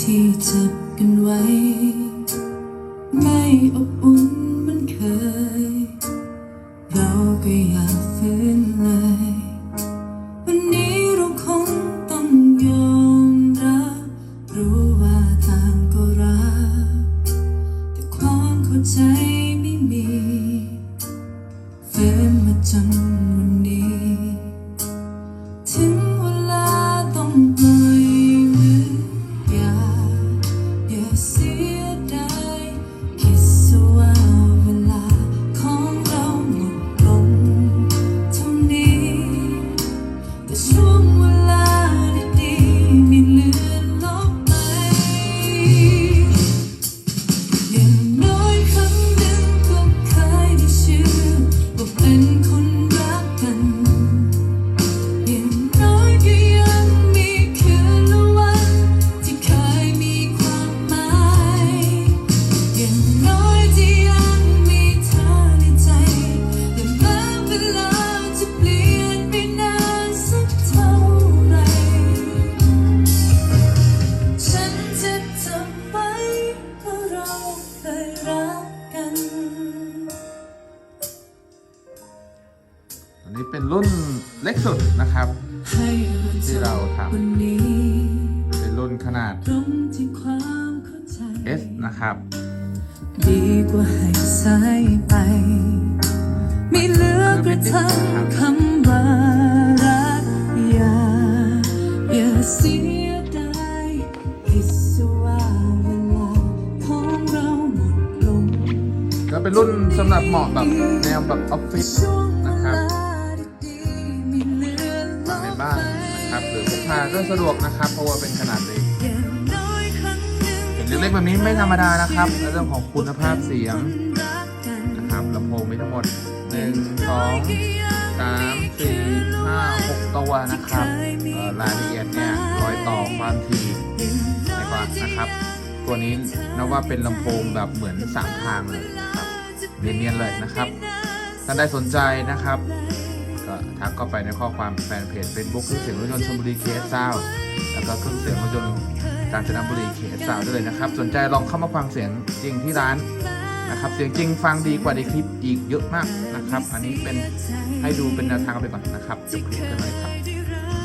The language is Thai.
ที่จับกันไว้ ไม่อบอุ่นเหมันเคย เราก็อยากฟื้นเลย วันนี้เราคงต้องยอมรับ รู้ว่าต่างก็รัก แต่ความเข้าใจไม่มีฝืนมาจนวันนี้ ยรักกันอันนี้เป็นรุ่นเล็กสุดนะครับ ให้เราที่เราทำ วันนี้เป็นรุ่นขนาด ตรงที่ความเข้าใจ S นะครับ ดีกว่าให้สายไป ไม่เหลือกระทั่งคำว่ารักอย่าอย่าเสีย เป็นรุ่นสำหรับเหมาะแบบแนวแบบออฟฟิศนะครับลาในบ้านนะครับหรือพกพาก็สะดวกนะครับ เพราะว่าเป็นขนาดเล็กเห็นเล็กๆแบบนี้ไม่ธรรมดานะครับในเรื่องของคุณภาพเสียงนะครับลำโพงมีทั้งหมด1 2 3 4 5 6ตัวนะครับรายละเอียดเนี่ยรอยต่อความถี่ในกว่านะครับตัวนี้นับว่าเป็นลำโพงแบบเหมือน3ทางเลยครับ เนียนๆเลยนะครับท่านใดสนใจนะครับ ก็ทักเข้าไปในข้อความแฟนเพจ Facebook เครื่องเสียงรถยนต์ชลบุรีเคสซาวแล้วก็เครื่องเสียงรถยนต์กาญจนบุรีเคสซาวได้เลยนะครับ สนใจลองเข้ามาฟังเสียงจริงที่ร้านนะครับ เสียงจริงฟังดีกว่าในคลิปอีกเยอะมากนะครับ อันนี้เป็นให้ดูเป็นแนวทางไปก่อนนะครับจบคลิปกันเลยครับ